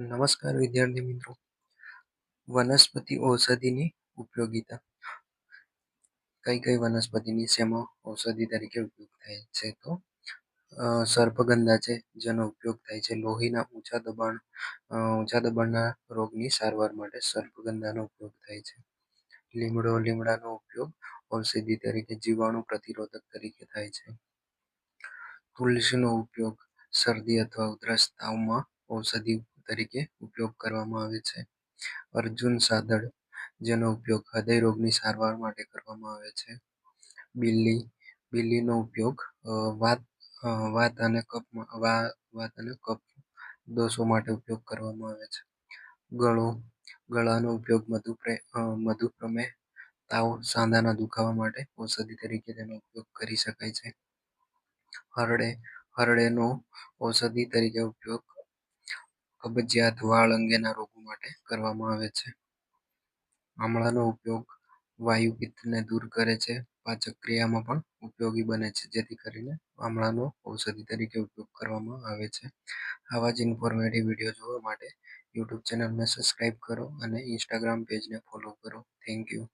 નમસ્કાર વિદ્યાર્થી મિત્રો. વનસ્પતિ ઔષધિની ઉપયોગિતા. કઈ કઈ વનસ્પતિની શેમાં ઔષધિ તરીકે ઉપયોગ થાય છે તો? સર્પગંધા છે, જેનો ઉપયોગ થાય છે લોહીના ઊંચા દબાણ ઊંચા દબાણના રોગની સારવાર માટે સર્પગંધાનો ઉપયોગ થાય છે. લીમડો, લીમડાનો ઉપયોગ ઔષધિ તરીકે જીવાણુ પ્રતિરોધક તરીકે થાય છે. તુલસીનો ઉપયોગ શરદી અથવા ઉધરસ તાવમાં ઔષધિ તરીકે ઉપયોગ કરવામાં આવે છે. અર્જુન સાદડ જેનો ઉપયોગ હૃદય રોગની સારવાર માટે કરવામાં આવે છે. બિલ્લી, બિલ્લીનો ઉપયોગ વાત વાત અને કફમાં વાત અને કફ દોષો માટે ઉપયોગ કરવામાં આવે છે. ગળો, ગળાનો ઉપયોગ મધુપ્રે મધુપ્રમેહ તાવ સાંધાના દુખાવા માટે ઔષધિ તરીકે તેનો ઉપયોગ કરી શકાય છે. હરડે, હરડેનો ઔષધિ તરીકે ઉપયોગ કબજિયાત વાળ અંગેના રોગો માટે કરવામાં આવે છે. આમળાનો ઉપયોગ વાયુ પિત્તને દૂર કરે છે. પાચક ક્રિયામાં પણ ઉપયોગી બને છે, જેથી કરીને આમળાનો ઔષધિ તરીકે ઉપયોગ કરવામાં આવે છે. આવા જ ઇન્ફોર્મેટિવ વીડિયો જોવા માટે યુટ્યુબ ચેનલને સબસ્ક્રાઈબ કરો અને ઇન્સ્ટાગ્રામ પેજને ફોલો કરો. Thank you